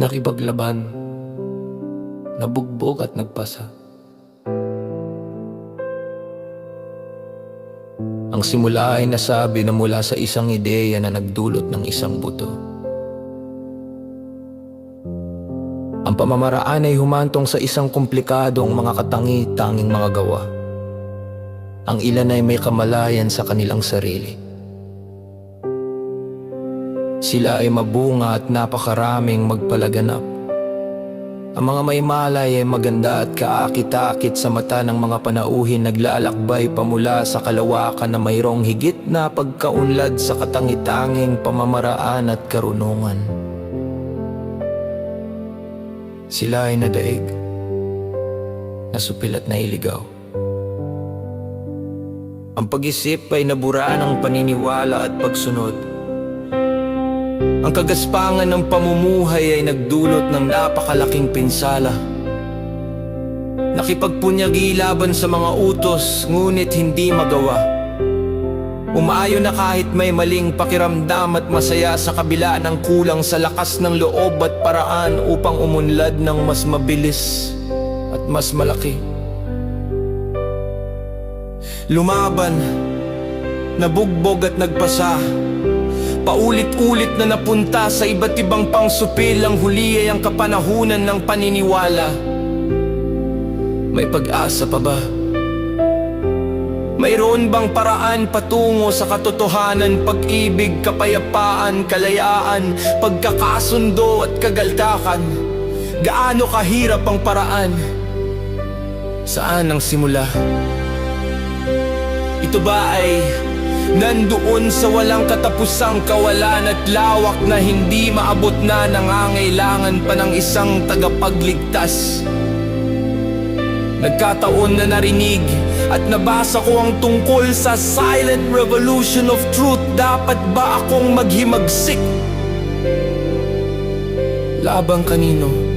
nakibaglaban, nabugbog at nagpasa. Ang simula ay nasabi na mula sa isang ideya na nagdulot ng isang buto. Ang pamamaraan ay humantong sa isang komplikadong mga katangi-tanging mga gawa. Ang ilan ay may kamalayan sa kanilang sarili. Sila ay mabunga at napakaraming magpalaganap. Ang mga may malay ay maganda at kaakit-akit sa mata ng mga panauhin naglalakbay pamula sa kalawakan na mayroong higit na pagkaunlad sa katangitanging pamamaraan at karunungan. Sila ay nadaig, nasupil at nailigaw. Ang pag-isip ay nabura ng paniniwala at pagsunod. Ang kagaspangan ng pamumuhay ay nagdulot ng napakalaking pinsala. Nakipagpunyagi laban sa mga utos ngunit hindi magawa. Umaayo na kahit may maling pakiramdam at masaya sa kabila ng kulang sa lakas ng loob at paraan upang umunlad ng mas mabilis at mas malaki. Lumaban, nabugbog at nagpasa. Paulit-ulit na napunta sa iba't ibang pangsupil ang huli ay ang kapanahunan ng paniniwala. May pag-asa pa ba? Mayroon bang paraan patungo sa katotohanan, pag-ibig, kapayapaan, kalayaan, pagkakasundo at kagaltakan? Gaano kahirap ang paraan? Saan ang simula? Ito ba ay nandoon sa walang katapusang kawalan at lawak na hindi maabot na nangangailangan pa ng isang tagapagligtas? Nagkataon na narinig at nabasa ko ang tungkol sa silent revolution of truth. Dapat ba akong maghimagsik? Labang kanino?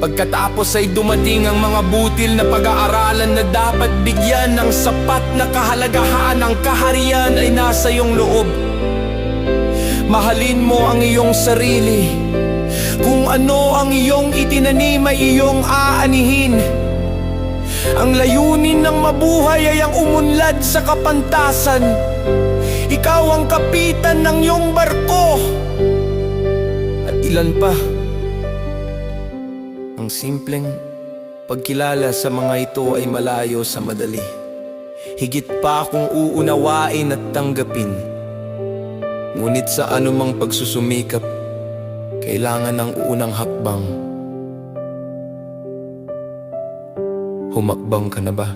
Pagkatapos ay dumating ang mga butil na pag-aaralan na dapat bigyan ng sapat na kahalagahan ang kaharian ay nasa iyong loob. Mahalin mo ang iyong sarili. Kung ano ang iyong itinanim ay iyong aanihin. Ang layunin ng mabuhay ay ang umunlad sa kapantasan. Ikaw ang kapitan ng iyong barko. At ilan pa. Ang simpleng pagkilala sa mga ito ay malayo sa madali. Higit pa akong uunawain at tanggapin. Ngunit sa anumang pagsusumikap, kailangan ng unang hakbang. Humakbang ka na ba?